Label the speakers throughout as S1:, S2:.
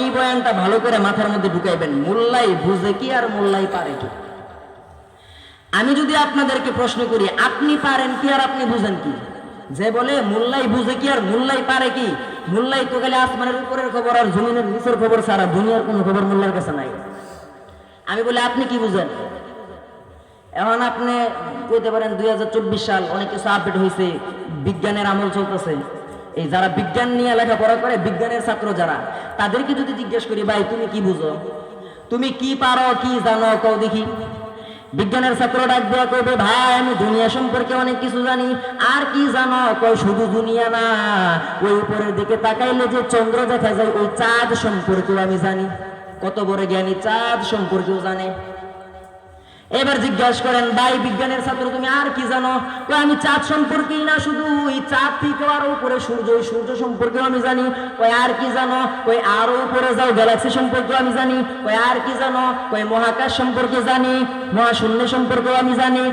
S1: এই বয়ানটা ভালো করে মাথার মধ্যে ঢুকাইবেন। মোল্লাই বুঝে কি আর মোল্লাই পারে কি? আমি যদি আপনাদেরকে প্রশ্ন করি, আপনি পারেন কি আর আপনি বুঝেন কি? যে বলে, মোল্লাই বুঝে কি আর মোল্লাই পারে কি? মোল্লাই তো গেলে আসমানের উপরের খবর আর জমিনের নিচের খবর সারা দুনিয়ার কোনো খবর মোল্লার কাছে নাই। আমি বলি, আপনি কি বুঝেন? এখন আপনি কইতে পারেন দুই হাজার চব্বিশ সাল অনেক কিছু আপডেট হয়েছে বিজ্ঞানের আমল চলতেছে। এই যারা বিজ্ঞান নিয়ে লেখাপড়া করে, বিজ্ঞানের ছাত্র যারা, তাদেরকে যদি জিজ্ঞেস করি, ভাই, তুমি কি বুঝো? তুমি কি পারো, কি জানো, কও দেখি? বিজ্ঞানের ছাত্র ডাক কইবে, ভাই, আমি দুনিয়া সম্পর্কে অনেক কিছু জানি, আর কি জানো? কই শুধু দুনিয়া না, ওই উপরের দিকে তাকাইলে যে চন্দ্র দেখা যায়, ওই চাঁদ সম্পর্কেও আমি জানি। কত বড় জ্ঞানী চাঁদ সম্পর্কেও জানে। এবার জিজ্ঞাসা করেন, ভাই, বিজ্ঞানের ছাত্র, তুমি আর কি জানো? আমি চাঁদ সম্পর্কেই না শুধু, ওই চাঁদ থেকে আরও উপরে সূর্য, ওই সূর্য সম্পর্কে আমি জানি। কই আর কি জানো? কই আরও উপরে যাও, গ্যালাক্সি সম্পর্কে আমি জানি। কই আর কি জানো? কই মহাকাশ সম্পর্কে জানি, মহাশূন্য সম্পর্কে আমি জানি।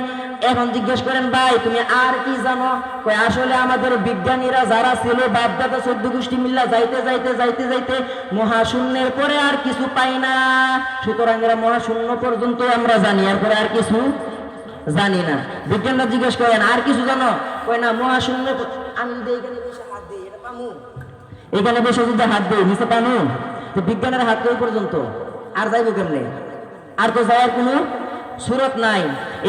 S1: এখন জিজ্ঞেস করেন, ভাই, তুমি আর কি জানো? কই আসলে আমাদের বিজ্ঞানীরা যারা ছিল, বাপদাদা চোদ্দ গোষ্ঠী মিল্লা যাইতে যাইতে যাইতে যাইতে মহাশূন্যের পরে আর কিছু পাই না। সুতরাং এরা মহাশূন্য পর্যন্ত আমরা জানি, এরপরে আর কিছু জানি না। বিজ্ঞানরা জিজ্ঞেস করেন, আর কিছু জানো? কই না, মহাশূন্য আমি এখানে বসে হাত দিই, এটা পামু? এখানে বসে যদি হাত দিই, নিচে পামু? তো বিজ্ঞানের হাত পর্যন্ত। আর যাইবো কেমনে? আর তো যাওয়ার কোনো সুরত নাই।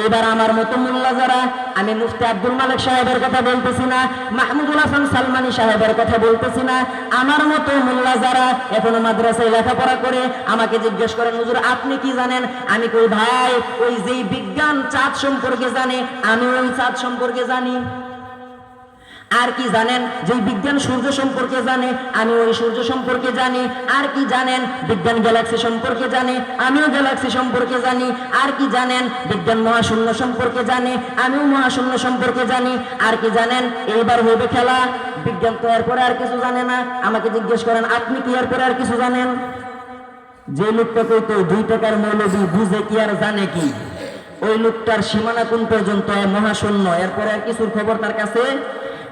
S1: এবার আমার মতো মোল্লা যারা, আমি মুফতি আব্দুল মালিক সাহেবের কথা বলতেছি না, মাহমুদুল হাসান সালমানি সাহেবের কথা বলতেছি না। আমার মতো মোল্লা যারা এখনও মাদ্রাসায় লেখাপড়া করে, আমাকে জিজ্ঞেস করেন, হুজুর, আপনি কি জানেন? আমি কই, ভাই, ওই যেই বিজ্ঞান চাঁদ সম্পর্কে জানে, আমি ওই চাঁদ সম্পর্কে জানি। আর কি জানেন? যে বিজ্ঞান সূর্য সম্পর্কে জানে, আমি ওই সূর্য সম্পর্কে জানি। আর কি জানেন? বিজ্ঞান গ্যালাক্সি সম্পর্কে জানে, আমিও গ্যালাক্সি সম্পর্কে জানি। আর কি জানেন? বিজ্ঞান মহাশূন্য সম্পর্কে জানে, আমিও মহাশূন্য সম্পর্কে জানি। আর কি জানেন? এইবার হবে খেলা। বিজ্ঞান তো এরপরে আর কিছু জানে না। আমাকে জিজ্ঞেস করেন, আপনি কি এরপরে আর কিছু জানেন? যে লোকটা কইতো, দুই টাকার মৌলবি বুঝে কি আর জানে কি? ওই লোকটার সীমানা কোন পর্যন্ত? মহাশূন্য। এরপরে আর কিছুর খবর তার কাছে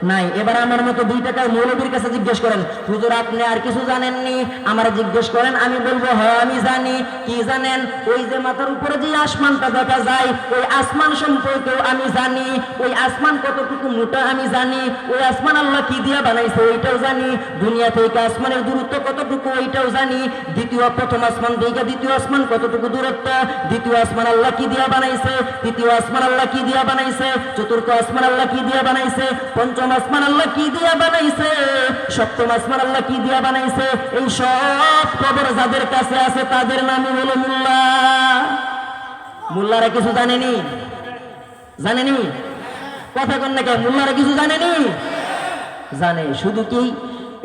S1: নাই। এবার আমার মতো দুই টাকার মৌলবীর কাছে জিজ্ঞেস করেন, হুজুর, আপনি আর কিছু জানেননি? আমার জিজ্ঞেস করেন, আমি বলব হ্যাঁ আমি জানি। কি জানেন? ওই যে মাথার উপরে যে আসমানটা দেখা যায়, ওই আসমান সম্পর্কেও আমি জানি। ওই আসমান কতটুকু মোটা আমি জানি। ওই আসমান আল্লাহ কি দিয়া বানাইছে, ওইটাও জানি। দুনিয়া থেকে আসমানের দূরত্ব কতটুকু, ওইটাও জানি। দ্বিতীয়, প্রথম আসমান থেকে দ্বিতীয় আসমান কতটুকু দূরত্ব? দ্বিতীয় আসমান আল্লাহ কি দিয়া বানাইছে? তৃতীয় আসমান আল্লাহ কি দিয়া বানাইছে? চতুর্থ আসমান আল্লাহ কি দিয়া বানাইছে? পঞ্চম আসমান আল্লাহ কি দিয়া বানাইছে? সপ্তম আসমান আল্লাহ কি দিয়া বানাইছে? এই সব খবর যাদের কাছে আছে তাদের নামই হলো মোল্লা। মোল্লারা কিছু জানেনি? জানেনি? কথা কন না কেন মোল্লারা কিছু জানেনি? জানে। শুধু কি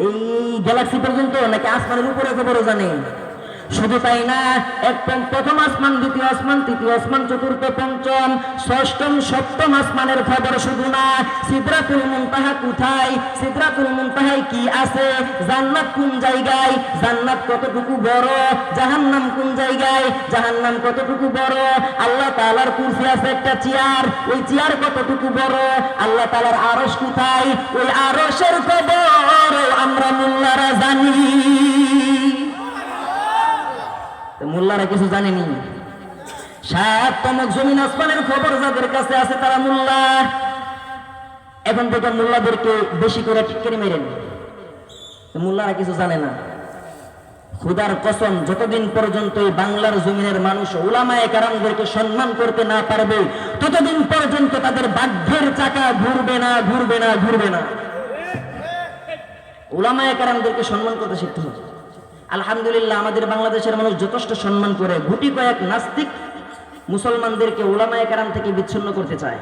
S1: এই গ্যালাক্সি পর্যন্ত নাকি আসমানের উপরে খবরও জানে? শুধু তাই না একদম প্রথম আসমান, দ্বিতীয় আসমান, তৃতীয় আসমান, চতুর্থ পঞ্চম, ষষ্ঠম, সপ্তম আসমানের খবর শুধু না, সিদ্রাতুল মুনতাহা কোথায়? সিদ্রাতুল মুনতাহায় কি আছে? জান্নাত কোন জায়গায়? জান্নাত কতটুকু বড়? জাহান্নাম কোন জায়গায়? জাহান্নাম কতটুকু বড়? আল্লাহ তাআলার কুরসি আছে একটা চেয়ার, ওই চেয়ার কতটুকু বড়? আল্লাহ তাআলার আরশ কোথায়? ওই আরশের খবর মোল্লারা কিছু জানেনি সাত তমক জমিন আসমানের খবর যাদের কাছে আছে তারা মোল্লা। এখন থেকে মোল্লাদেরকে বেশি করে টিটকারি মেরেন। মোল্লারা কিছু জানে না। খুদার কসম, যতদিন পর্যন্ত এই বাংলার জমিনের মানুষ ওলামায় কারামদেরকে সম্মান করতে না পারবে, ততদিন পর্যন্ত তাদের বাধ্যের চাকা ঘুরবে না ঘুরবে না ঘুরবে না। ওলামায় কারামদেরকে সম্মান করতে শিখতে হবে। আলহামদুলিল্লাহ, আমাদের বাংলাদেশের মানুষ যথেষ্ট সম্মান করে, গুটি কয়েক নাস্তিক মুসলমানদেরকে ওলামায় কারাম থেকে বিচ্ছিন্ন করতে চায়।